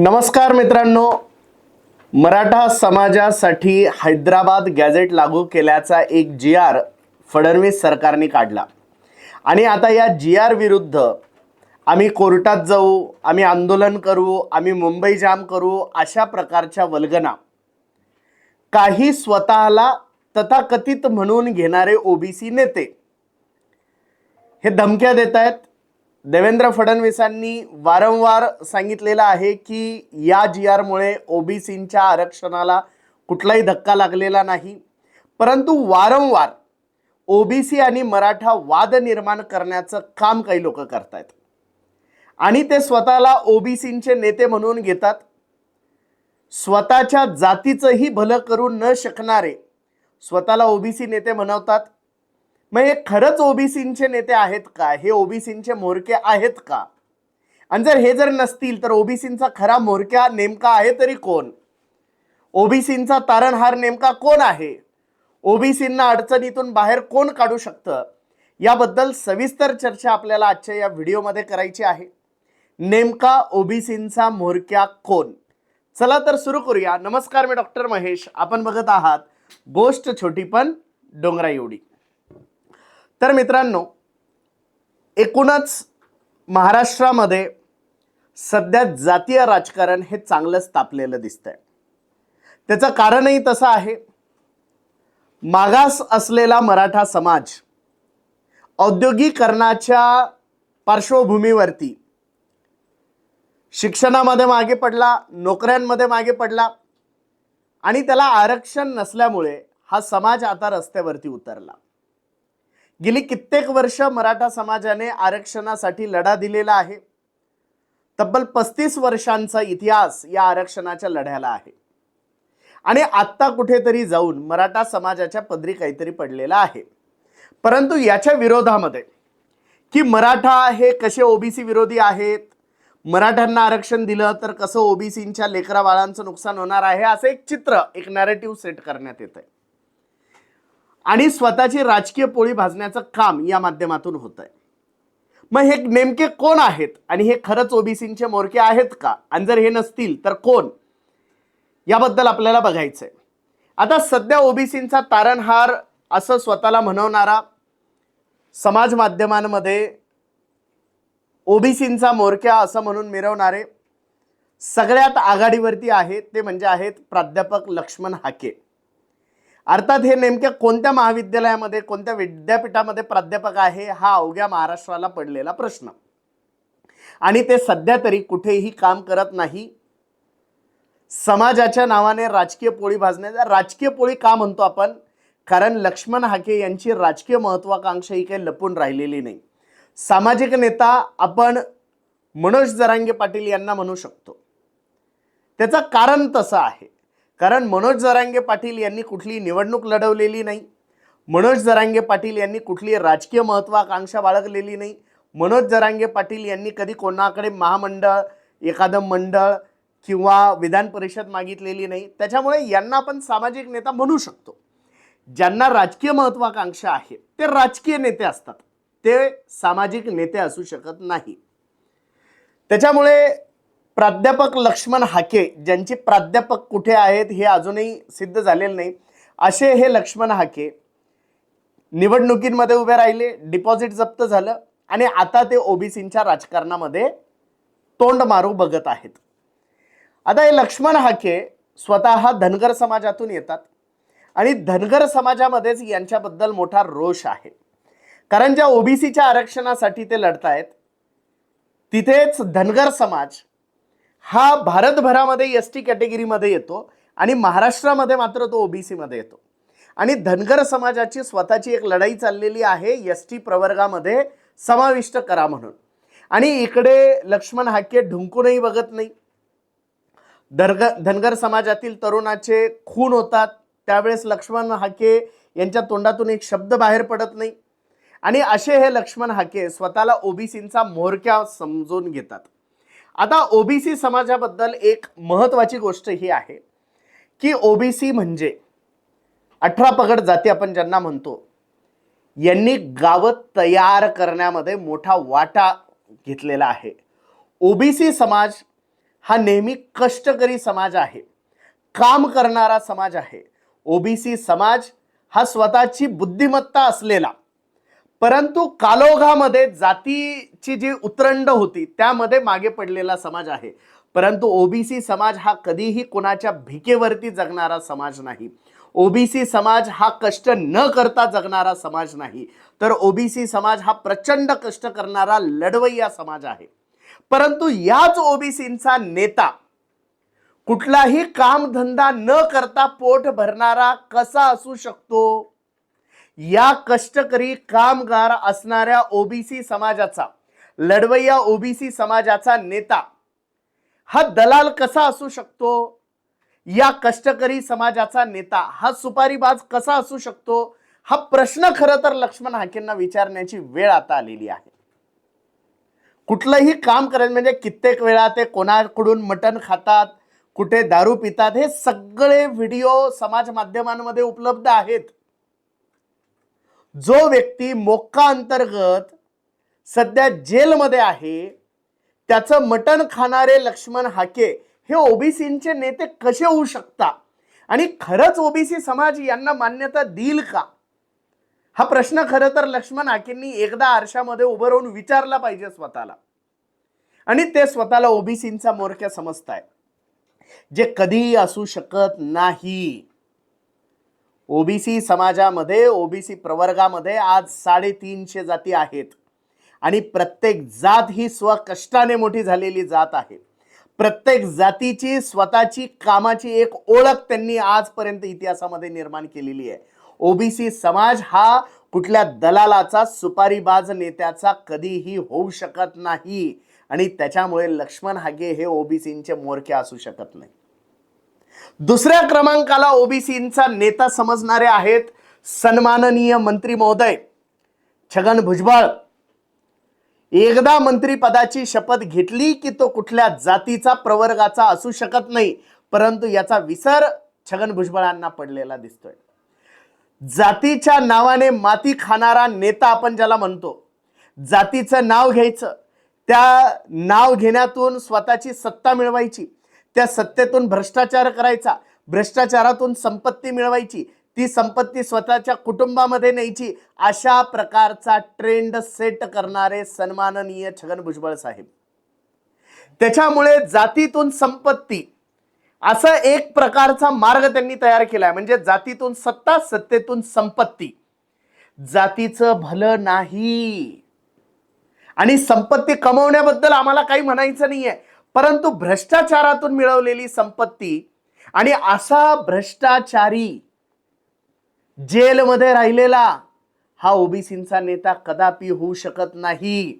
नमस्कार मित्रांनो. मराठा समाजासाठी हैदराबाद गॅझेट लागू केल्याचा एक जी आर फडणवीस सरकारने काढला. आणि आता या जी आर विरुद्ध आम्ही कोर्टात जाऊ आम्ही आंदोलन करू आम्ही मुंबई जाम करू अशा प्रकारच्या वल्गना काही स्वतःला तथाकथित म्हणून घेणारे ओबीसी नेते हे धमक्या देत आहेत देवेंद्र फडणवीसांनी वारंवार सांगितलेलं आहे की या जी आरमुळे ओबीसींच्या आरक्षणाला कुठलाही धक्का लागलेला नाही. परंतु वारंवार ओबीसी आणि मराठा वाद निर्माण करण्याचं काम काही लोक करतायत. आणि ते स्वतःला ओबीसींचे नेते म्हणून घेतात. स्वतःच्या जातीचंही भलं करू न शकणारे स्वतःला ओबीसी नेते म्हणवतात. मग हे खरंच ओबीसींचे नेते आहेत का? हे ओबीसींचे मोरके आहेत का? आणि जर हे जर नसतील तर ओबीसींचा खरा मोरक्या नेमका आहे तरी कोण? ओबीसींचा तारणहार नेमका कोण आहे? ओबीसींना अडचणीतून बाहेर कोण काढू शकतं? याबद्दल सविस्तर चर्चा आपल्याला आजच्या या व्हिडिओमध्ये करायची आहे. नेमका ओबीसींचा मोरक्या कोण? चला तर सुरू करूया. नमस्कार मी डॉक्टर महेश. आपण बघत आहात गोष्ट छोटी पण डोंगरा एवढी तर मित्रांनो एकूणच महाराष्ट्रामध्ये सध्या जातीय राजकारण हे चांगलंच तापलेलं दिसतंय. त्याचं कारणही तसं आहे. मागास असलेला मराठा समाज औद्योगिकरणाच्या पार्श्वभूमीवरती शिक्षणामध्ये मागे पडला नोकऱ्यांमध्ये मागे पडला आणि त्याला आरक्षण नसल्यामुळे हा समाज आता रस्त्यावरती उतरला. गेली कित्येक वर्ष मराठा समाजाने आरक्षणासाठी लढा दिलेला आहे. तब्बल पस्तीस वर्षांचा इतिहास या आरक्षणाच्या लढ्याला आहे. आणि आत्ता कुठेतरी जाऊन मराठा समाजाच्या पदरी काहीतरी पडलेला आहे. परंतु याच्या विरोधामध्ये की मराठा हे कसे ओबीसी विरोधी आहेत मराठ्यांना आरक्षण दिलं तर कसं ओबीसींच्या लेकरा बाळांचं नुकसान होणार आहे असं एक चित्र एक नॅरेटिव्ह सेट करण्यात येत आहे आणि स्वतःची राजकीय पोळी भाजण्याचं काम या माध्यमातून होत आहे मग हे नेमके कोण आहेत? आणि हे खरंच ओबीसींचे मोरके आहेत का? आणि जर हे नसतील तर कोण? याबद्दल आपल्याला बघायचं आहे आता सध्या ओबीसींचा तारणहार असं स्वतःला म्हणवणारा समाज माध्यमांमध्ये ओबीसींचा मोरक्या असं म्हणून मिरवणारे सगळ्यात आघाडीवरती आहेत ते म्हणजे आहेत प्राध्यापक लक्ष्मण हाके. अर्थात हे नेमक्या कोणत्या महाविद्यालयामध्ये कोणत्या विद्यापीठामध्ये प्राध्यापक आहे हा अवघ्या महाराष्ट्राला पडलेला प्रश्न. आणि ते सध्या तरी कुठेही काम करत नाही. समाजाच्या नावाने राजकीय पोळी भाजण्याचा राजकीय पोळी का म्हणतो आपण? कारण लक्ष्मण हाके यांची राजकीय महत्वाकांक्षा ही काही लपून राहिलेली नाही. सामाजिक नेता आपण मनोज जरांगे पाटील यांना म्हणू शकतो. त्याचं कारण तसं आहे. कारण मनोज जरांगे पाटील यांनी कुठली निवडणूक लढवलेली नाही. मनोज जरांगे पाटील यांनी कुठली राजकीय महत्त्वाकांक्षा बाळगलेली नाही. मनोज जरांगे पाटील यांनी कधी कोणाकडे महामंडळ एखादं मंडळ किंवा विधान परिषद मागितलेली नाही. त्याच्यामुळे यांना आपण सामाजिक नेता म्हणू शकतो. ज्यांना राजकीय महत्त्वाकांक्षा आहे ते राजकीय नेते असतात. ते सामाजिक नेते असू शकत नाही. त्याच्यामुळे प्राध्यापक लक्ष्मण हाके ज्यांचे प्राध्यापक कुठे आहेत हे अजूनही सिद्ध झालेलं नाही. असे हे लक्ष्मण हाके निवडणुकींमध्ये उभे राहिले डिपॉझिट जप्त झालं आणि आता ते ओबीसींच्या राजकारणामध्ये तोंड मारू बघत आहेत. आता हे लक्ष्मण हाके स्वतः धनगर समाजातून येतात आणि धनगर समाजामध्येच यांच्याबद्दल मोठा रोष आहे. कारण ज्या ओबीसीच्या आरक्षणासाठी ते लढतायत तिथेच धनगर समाज हा भारतभरामध्ये एस टी कॅटेगरीमध्ये येतो आणि महाराष्ट्रामध्ये मात्र तो ओबीसीमध्ये येतो. आणि धनगर समाजाची स्वतःची एक लढाई चाललेली आहे एस टी प्रवर्गामध्ये समाविष्ट करा म्हणून. आणि इकडे लक्ष्मण हाके ढुंकूनही बघत नाही. धनगर धनगर समाजातील तरुणाचे खून होतात. त्यावेळेस लक्ष्मण हाके यांच्या तोंडातून एक शब्द बाहेर पडत नाही. आणि असे हे लक्ष्मण हाके स्वतःला ओबीसींचा म्होरक्या समजून घेतात. आता ओबीसी समाजाबद्दल एक महत्त्वाची गोष्ट ही आहे की ओबीसी म्हणजे अठरा पगड जाती आपण ज्यांना म्हणतो यांनी गावं तयार करण्यामध्ये मोठा वाटा घेतलेला आहे. ओबीसी समाज हा नेहमी कष्टकरी समाज आहे काम करणारा समाज आहे. ओबीसी समाज हा स्वतःची बुद्धिमत्ता असलेला परंतु कालोघामध्ये ची जी उतरंड होती त्यामध्ये मागे पडलेला समाज आहे. परंतु ओबीसी समाज हा कधीही कोणाच्या भिकेवरती जगणारा समाज नाही. ओबीसी समाज हा कष्ट न करता जगणारा समाज नाही. तर ओबीसी समाज हा प्रचंड कष्ट करणारा लढवय्या समाज आहे. परंतु याच ओबीसींचा नेता कुठलाही कामधंदा न करता पोट भरणारा कसा असू शकतो? या कष्टकरी कामगार असणाऱ्या ओबीसी समाजाचा लढवय्या ओबीसी समाजाचा नेता. हा दलाल कसा असू शकतो? या कष्टकरी समाजाचा नेता हा सुपारीबाज कसा असू शकतो? हा प्रश्न खरं तर लक्ष्मण हाकेंना विचारण्याची वेळ आता आलेली आहे. कुठलंही काम करायचं म्हणजे कित्येक वेळा ते कोणाकडून मटण खातात कुठे दारू पितात हे सगळे व्हिडिओ समाज माध्यमांमध्ये उपलब्ध आहेत. जो व्यक्ती मोक्का अंतर्गत सध्या जेलमध्ये आहे. त्याचं मटण खाणारे लक्ष्मण हाके हे ओबीसींचे नेते कसे होऊ शकता आणि खरंच ओबीसी समाज यांना मान्यता देईल का? हा प्रश्न खरं तर लक्ष्मण हाकेंनी एकदा आरशामध्ये उभं राहून विचारला पाहिजे स्वतःला. आणि ते स्वतःला ओबीसींचा मोरक्या समजताय जे कधीही असू शकत नाही. ओबीसी समाजामध्ये ओबीसी प्रवर्गामध्ये आज साडेतीनशे जाती आहेत. आणि प्रत्येक जात ही स्वकष्टाने मोठी झालेली जात आहे. प्रत्येक जातीची स्वतःची कामाची एक ओळख त्यांनी आजपर्यंत इतिहासामध्ये निर्माण केलेली आहे. ओबीसी समाज हा कुठल्या दलालाचा सुपारीबाज नेत्याचा कधीही होऊ शकत नाही. आणि त्याच्यामुळे लक्ष्मण हागे हे ओबीसींचे मोरके असू शकत नाही. दुसऱ्या क्रमांकाला ओबीसींचा नेता समजणारे आहेत सन्माननीय मंत्री महोदय छगन भुजबळ. एकदा मंत्रीपदाची शपथ घेतली की तो कुठल्या जातीचा प्रवर्गाचा असू शकत नाही परंतु याचा विसर छगन भुजबळांना पडलेला दिसतोय. जातीच्या नावाने माती खाणारा नेता आपण ज्याला म्हणतो जातीचं नाव घ्यायचं त्या नाव घेण्यातून स्वतःची सत्ता मिळवायची त्या सत्तेतून भ्रष्टाचार करायचा भ्रष्टाचारातून संपत्ती मिळवायची ती संपत्ती स्वतःच्या कुटुंबामध्ये न्यायची. अशा प्रकारचा ट्रेंड सेट करणारे सन्माननीय छगन भुजबळ साहेब. त्याच्यामुळे जातीतून संपत्ती असा एक प्रकारचा मार्ग त्यांनी तयार केलाय. म्हणजे जातीतून सत्ता सत्तेतून संपत्ती. जातीचं भलं नाही. आणि संपत्ती कमवण्याबद्दल आम्हाला काही म्हणायचं नाहीये. परंतु भ्रष्टाचारातून मिळवलेली संपत्ती आणि असा भ्रष्टाचारी जेलमध्ये राहिलेला हा ओबीसींचा नेता कदापि होऊ शकत नाही.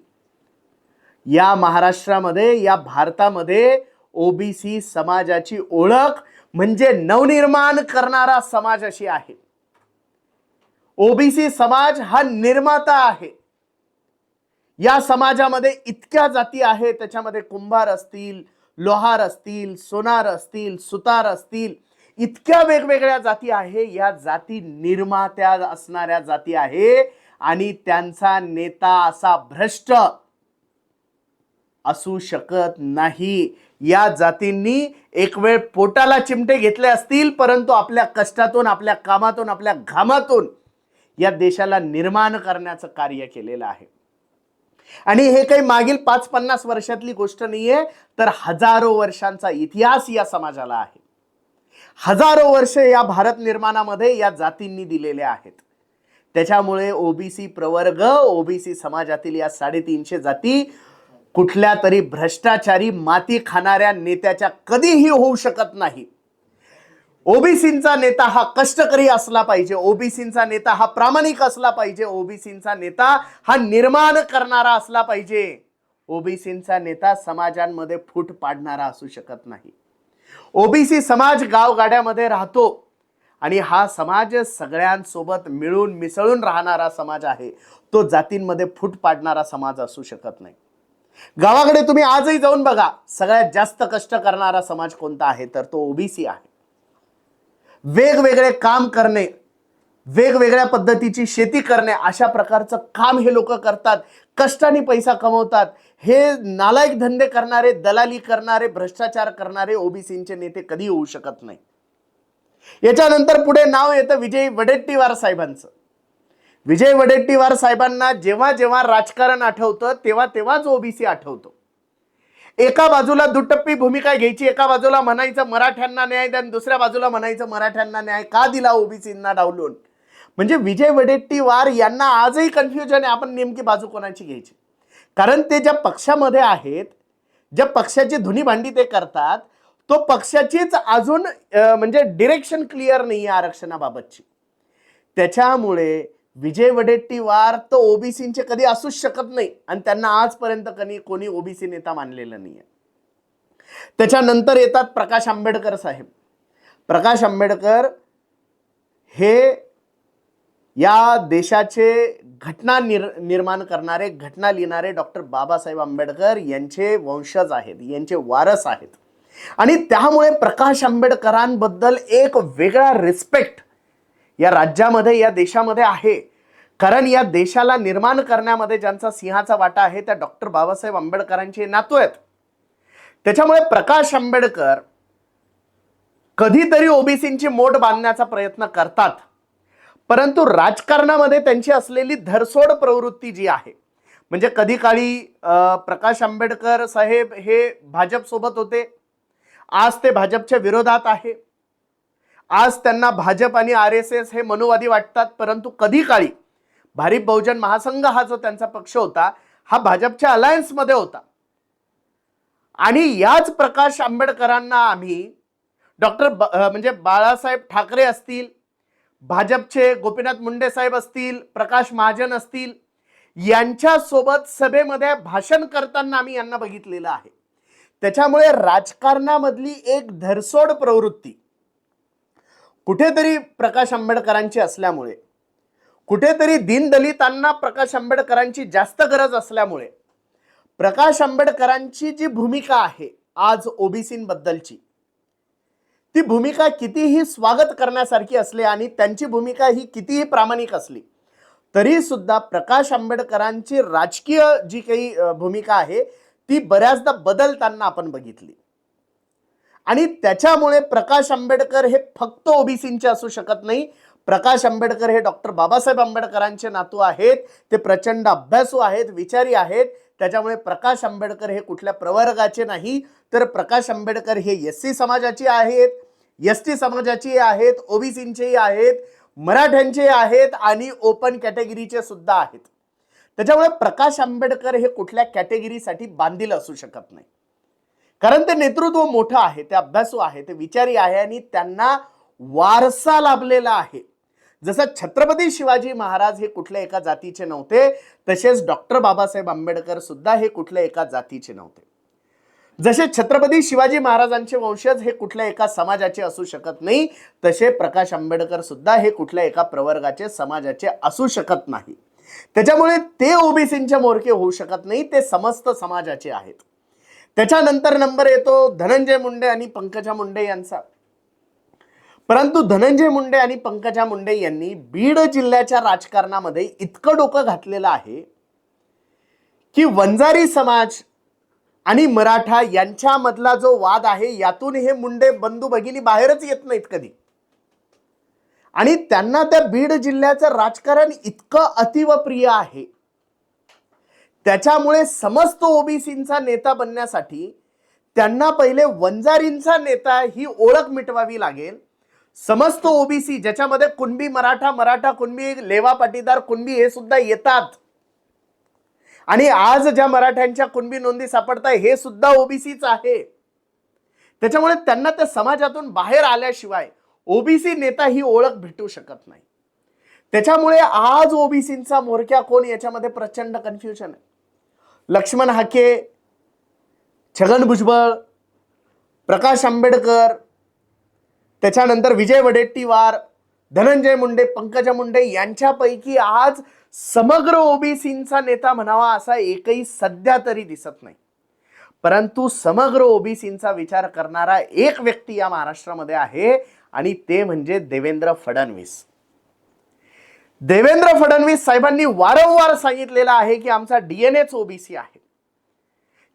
या महाराष्ट्रामध्ये या भारतामध्ये ओबीसी समाजाची ओळख म्हणजे नवनिर्माण करणारा समाज अशी आहे. ओबीसी समाज हा निर्माता आहे. या समाजामध्ये इतक्या जाती आहेत त्याच्यामध्ये कुंभार असतील लोहार असतील सोनार असतील सुतार असतील इतक्या वेगवेगळ्या जाती आहे या जाती निर्मात्या असणाऱ्या जाती आहे आणि त्यांचा नेता असा भ्रष्ट असू शकत नाही. या जातींनी एक वेळ पोटाला चिमटे घेतले असतील परंतु आपल्या कष्टातून आपल्या कामातून आपल्या घामातून या देशाला निर्माण करण्याचं कार्य केलेलं आहे. आणि हे काही मागील पाच पन्नास वर्षातली गोष्ट नाहीये तर हजारो वर्षांचा इतिहास या समाजाला आहे. हजारो वर्ष या भारत निर्माणामध्ये या जातींनी दिलेले आहेत. त्याच्यामुळे ओबीसी प्रवर्ग ओबीसी समाजातील या साडेतीनशे जाती कुठल्या तरी भ्रष्टाचारी माती खाणाऱ्या नेत्याच्या कधीही होऊ शकत नाही. ओबीसींचा नेता हा कष्टकरी असला पाहिजे. ओबीसींचा नेता हा प्रामाणिक असला पाहिजे. ओबीसींचा नेता हा निर्माण करणारा असला पाहिजे. ओबीसींचा नेता समाजांमध्ये फूट पाडणारा असू शकत नाही. ओबीसी समाज गावगाड्यामध्ये राहतो. आणि हा समाज सगळ्यांसोबत मिळून मिसळून राहणारा समाज आहे. तो जातींमध्ये फूट पाडणारा समाज असू शकत नाही. गावाकडे तुम्ही आजही जाऊन बघा सगळ्यात जास्त कष्ट करणारा समाज कोणता आहे? तर तो ओबीसी आहे. वेगवेगळे काम करणे वेगवेगळ्या पद्धतीची शेती करणे अशा प्रकारचं काम हे लोक करतात. कष्टाने पैसा कमवतात हे नालायक धंदे करणारे दलाली करणारे भ्रष्टाचार करणारे ओबीसीचे नेते कधी होऊ शकत नाही. याच्यानंतर पुढे नाव येतं विजय वडेट्टीवार साहेबांचं. विजय वडेट्टीवार साहेबांना जेव्हा जेव्हा राजकारण आठवतं तेव्हा तेव्हाच ओबीसी आठवतो. एका बाजूला दुटप्पी भूमिका घ्यायची एका बाजूला म्हणायचं मराठ्यांना न्याय द्या दुसऱ्या बाजूला म्हणायचं मराठ्यांना न्याय का दिला ओबीसींना डावलून? म्हणजे विजय वडेट्टीवार यांना आजही कन्फ्युजन आहे आपण नेमकी बाजू कोणाची घ्यायची? कारण ते ज्या पक्षामध्ये आहेत ज्या पक्षाची धुनी भांडी ते करतात तो पक्षाचीच अजून म्हणजे डिरेक्शन क्लिअर नाही आहे आरक्षणाबाबतची. त्याच्यामुळे विजय वडेट्टीवार तर ओबीसींचे कधी असूच शकत नाही आणि त्यांना आजपर्यंत कधी कोणी ओबीसी नेता मानलेलं नाही आहे त्याच्यानंतर येतात प्रकाश आंबेडकर साहेब. प्रकाश आंबेडकर हे या देशाचे घटना निर निर्माण करणारे घटना लिहिणारे डॉक्टर बाबासाहेब आंबेडकर यांचे वंशज आहेत यांचे वारस आहेत. आणि त्यामुळे प्रकाश आंबेडकरांबद्दल एक वेगळा रिस्पेक्ट या राज्यामध्ये या देशामध्ये आहे. कारण या देशाला निर्माण करण्यामध्ये ज्यांचा सिंहाचा वाटा आहे त्या डॉक्टर बाबासाहेब आंबेडकरांचे नातू आहेत. त्याच्यामुळे प्रकाश आंबेडकर कधीतरी ओबीसींची मोठ बांधण्याचा प्रयत्न करतात. परंतु राजकारणामध्ये त्यांची असलेली धरसोड प्रवृत्ती जी आहे म्हणजे कधी काळी प्रकाश आंबेडकर साहेब हे भाजपसोबत होते आज ते भाजपच्या विरोधात आहे आज त्यांना भाजप आणि आर एस एस हे मनुवादी वाटतात परंतु कधी काळी भारिप बहुजन महासंघ हा जो त्यांचा पक्ष होता हा भाजपच्या अलायन्समध्ये होता. आणि याच प्रकाश आंबेडकरांना आम्ही डॉक्टर म्हणजे बाळासाहेब ठाकरे असतील भाजपचे गोपीनाथ मुंडे साहेब असतील प्रकाश महाजन असतील यांच्यासोबत सभेमध्ये भाषण करताना आम्ही यांना बघितलेलं आहे. त्याच्यामुळे राजकारणामधली एक धरसोड प्रवृत्ती कुठेतरी प्रकाश आंबेडकरांची असल्यामुळे कुठेतरी दीनदलितांना प्रकाश आंबेडकरांची जास्त गरज असल्यामुळे प्रकाश आंबेडकरांची जी भूमिका आहे आज ओबीसींबद्दलची ती भूमिका कितीही स्वागत करण्यासारखी असली आणि त्यांची भूमिका ही कितीही प्रामाणिक असली तरी सुद्धा प्रकाश आंबेडकरांची राजकीय जी काही भूमिका आहे ती बऱ्याचदा बदलताना आपण बघितली. आणि त्याच्यामुळे प्रकाश आंबेडकर हे फक्त ओबीसींचे असू शकत नाही प्रकाश आंबेडकर हे डॉक्टर बाबासाहेब आंबेडकरांचे नातू आहेत. ते प्रचंड अभ्यासू आहेत विचारी आहेत. त्याच्यामुळे प्रकाश आंबेडकर हे कुठल्या प्रवर्गाचे नाही तर प्रकाश आंबेडकर हे एस सी समाजाचे आहेत. एस टी समाजाची आहेत ओबीसींचेही आहेत मराठ्यांचे आहेत आणि ओपन कॅटेगरीचे सुद्धा आहेत. त्याच्यामुळे प्रकाश आंबेडकर हे कुठल्या कॅटेगरीसाठी बांधील असू शकत नाही. कारण ते नेतृत्व मोठं आहे ते अभ्यासू आहे ते विचारी आहे आणि त्यांना वारसा लाभलेला आहे. जसं छत्रपती शिवाजी महाराज हे कुठल्या एका जातीचे नव्हते तसेच डॉक्टर बाबासाहेब आंबेडकर सुद्धा हे कुठल्या एका जातीचे नव्हते. जसे छत्रपती शिवाजी महाराजांचे वंशज हे कुठल्या एका समाजाचे असू शकत नाही तसे प्रकाश आंबेडकर सुद्धा हे कुठल्या एका प्रवर्गाचे समाजाचे असू शकत नाही. त्याच्यामुळे ते ओबीसींचे मोरके होऊ शकत नाही ते समस्त समाजाचे आहेत. त्याच्यानंतर नंबर येतो धनंजय मुंडे आणि पंकजा मुंडे यांचा. परंतु धनंजय मुंडे आणि पंकजा मुंडे यांनी बीड जिल्ह्याच्या राजकारणामध्ये इतकं डोकं घातलेलं आहे की वंजारी समाज आणि मराठा यांच्यामधला जो वाद आहे यातून हे मुंडे बंधू भगिनी बाहेरच येत नाहीत कधी. आणि त्यांना त्या बीड जिल्ह्याचं राजकारण इतकं अतिव प्रिय आहे. त्याच्यामुळे समस्त ओबीसींचा नेता बनण्यासाठी त्यांना पहिले वंजारींचा नेता ही ओळख मिटवावी लागेल. समस्त ओबीसी ज्याच्यामध्ये कुणबी मराठा मराठा कुणबी लेवा पाटीदार कुणबी हे सुद्धा येतात. आणि आज ज्या मराठ्यांच्या कुणबी नोंदी सापडताय हे सुद्धा ओबीसीच आहे. त्याच्यामुळे त्यांना त्या समाजातून बाहेर आल्याशिवाय ओबीसी नेता ही ओळख भेटू शकत नाही. त्याच्यामुळे आज ओबीसींचा मोरक्या कोण याच्यामध्ये प्रचंड कन्फ्युजन आहे. लक्ष्मण हाके छगन भुजबळ प्रकाश आंबेडकर त्याच्यानंतर विजय वडेट्टीवार धनंजय मुंडे पंकजा मुंडे यांच्यापैकी आज समग्र ओबीसींचा नेता म्हणावा असा एकही सध्या तरी दिसत नाही. परंतु समग्र ओबीसींचा विचार करणारा एक व्यक्ती या महाराष्ट्रामध्ये आहे आणि ते म्हणजे देवेंद्र फडणवीस. देवेंद्र फडणवीस साहेबांनी वारंवार सांगितलेलं आहे की आमचा डीएनएच ओबीसी आहे.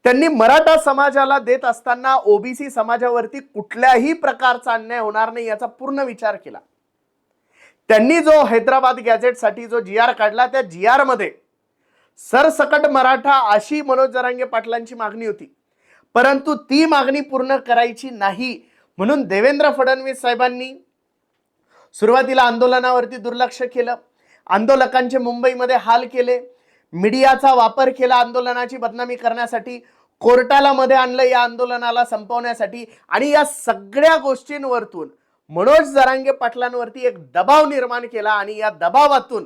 त्यांनी मराठा समाजाला देत असताना ओबीसी समाजावरती कुठल्याही प्रकारचा अन्याय होणार नाही याचा पूर्ण विचार केला. त्यांनी जो हैदराबाद गॅझेटसाठी जो जी आर काढला त्या जी आरमध्ये सरसकट मराठा अशी मनोज जरांगे पाटलांची मागणी होती. परंतु ती मागणी पूर्ण करायची नाही म्हणून देवेंद्र फडणवीस साहेबांनी सुरुवातीला आंदोलनावरती दुर्लक्ष केलं. आंदोलकांचे मुंबईमध्ये हाल केले. मीडियाचा वापर केला आंदोलनाची बदनामी करण्यासाठी कोर्टाला मध्ये आणलं या आंदोलनाला संपवण्यासाठी आणि या सगळ्या गोष्टींवरतून मनोज जरांगे पाटलांवरती एक दबाव निर्माण केला आणि या दबावातून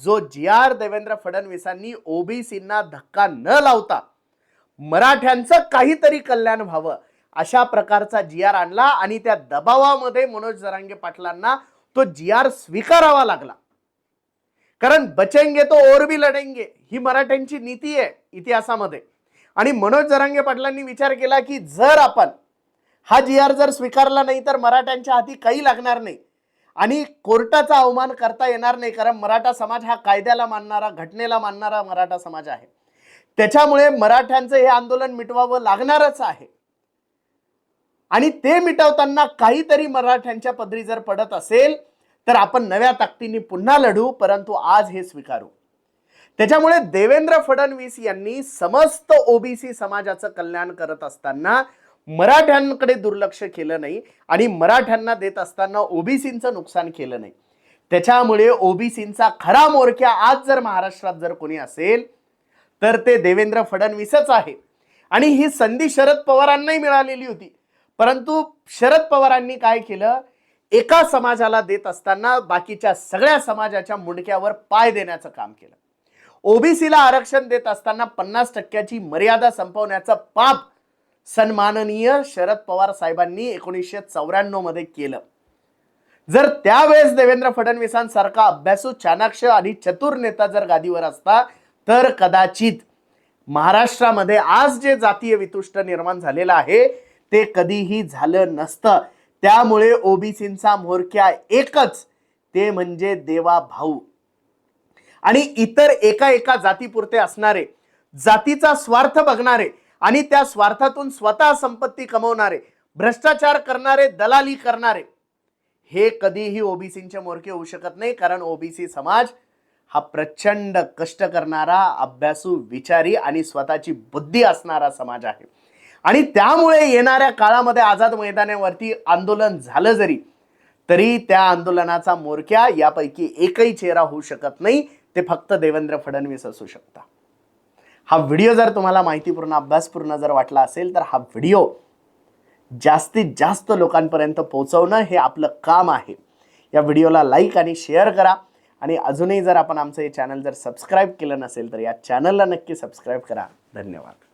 जो जी आर देवेंद्र फडणवीसांनी ओबीसींना धक्का न लावता मराठ्यांचं काहीतरी कल्याण व्हावं अशा प्रकारचा जी आर आणला आणि त्या दबावामध्ये मनोज जरांगे पाटलांना तो जी आर स्वीकारावा लागला. कारण बचेंगे तो और भी लढेंगे ही मराठ्यांची नीती आहे इतिहासामध्ये. आणि मनोज जरांगे पाटलांनी विचार केला की जर आपण हा जी आर जर स्वीकारला नाही तर मराठ्यांच्या हाती काही लागणार नाही. आणि कोर्टाचा अवमान करता येणार नाही कारण मराठा समाज हा कायद्याला मानणारा घटनेला मानणारा मराठा समाज आहे. त्याच्यामुळे मराठ्यांचं हे आंदोलन मिटवावं लागणारच आहे. आणि ते मिटवताना काहीतरी मराठ्यांच्या पदरी जर पडत असेल तर आपण नव्या ताकदीने पुन्हा लढू परंतु आज हे स्वीकारू. त्याच्यामुळे देवेंद्र फडणवीस यांनी समस्त ओबीसी समाजाचं कल्याण करत असताना मराठ्यांकडे दुर्लक्ष केलं नाही आणि मराठ्यांना देत असताना ओबीसींचं नुकसान केलं नाही. त्याच्यामुळे ओबीसींचा खरा मोरक्या आज जर महाराष्ट्रात जर कोणी असेल तर ते देवेंद्र फडणवीसच आहे. आणि ही संधी शरद पवारांनाही मिळालेली होती. परंतु शरद पवारांनी काय केलं? एका समाजाला देत असताना बाकीच्या सगळ्या समाजाच्या मुंडक्यावर पाय देण्याचं काम केलं. ओबीसीला आरक्षण देत असताना पन्नास टक्क्याची मर्यादा संपवण्याचं पाप सन्माननीय शरद पवार साहेबांनी एकोणीसशे चौऱ्याण्णवमध्ये केलं. जर त्यावेळेस देवेंद्र फडणवीसांसारखा अभ्यासू चाणाक्ष आणि चतुर नेता जर गादीवर असता तर कदाचित महाराष्ट्रामध्ये आज जे जातीय वितुष्ट निर्माण झालेलं आहे ते कधीही झालं नसतं. त्यामुळे ओबीसींचा मोरक्या एकच ते म्हणजे देवा भाऊ. आणि इतर एका एका जातीपुरते असणारे जातीचा स्वार्थ बघणारे आणि त्या स्वार्थातून स्वतः संपत्ती कमवणारे भ्रष्टाचार करणारे दलाली करणारे हे कधीही ओबीसींचे मोरके होऊ शकत नाही कारण ओबीसी समाज हा प्रचंड कष्ट करणारा अभ्यासू विचारी आणि स्वतःची बुद्धी असणारा समाज आहे. आणि त्यामुळे येणाऱ्या काळामध्ये आझाद मैदानावरती आंदोलन झालं जरी तरी त्या आंदोलनाचा मोरक्या यापैकी एकही चेहरा होऊ शकत नाही. ते फक्त देवेंद्र फडणवीस असू शकता. हा व्हिडिओ जर तुम्हाला माहितीपूर्ण अभ्यासपूर्ण जर वाटला असेल तर हा व्हिडिओ जास्तीत जास्त लोकांपर्यंत पोहोचवणं हे आपलं काम आहे. या व्हिडिओला लाईक आणि शेअर करा. आणि अजूनही जर आपण आमचं हे चॅनल जर सबस्क्राईब केलं नसेल तर या चॅनलला नक्की सबस्क्राईब करा. धन्यवाद.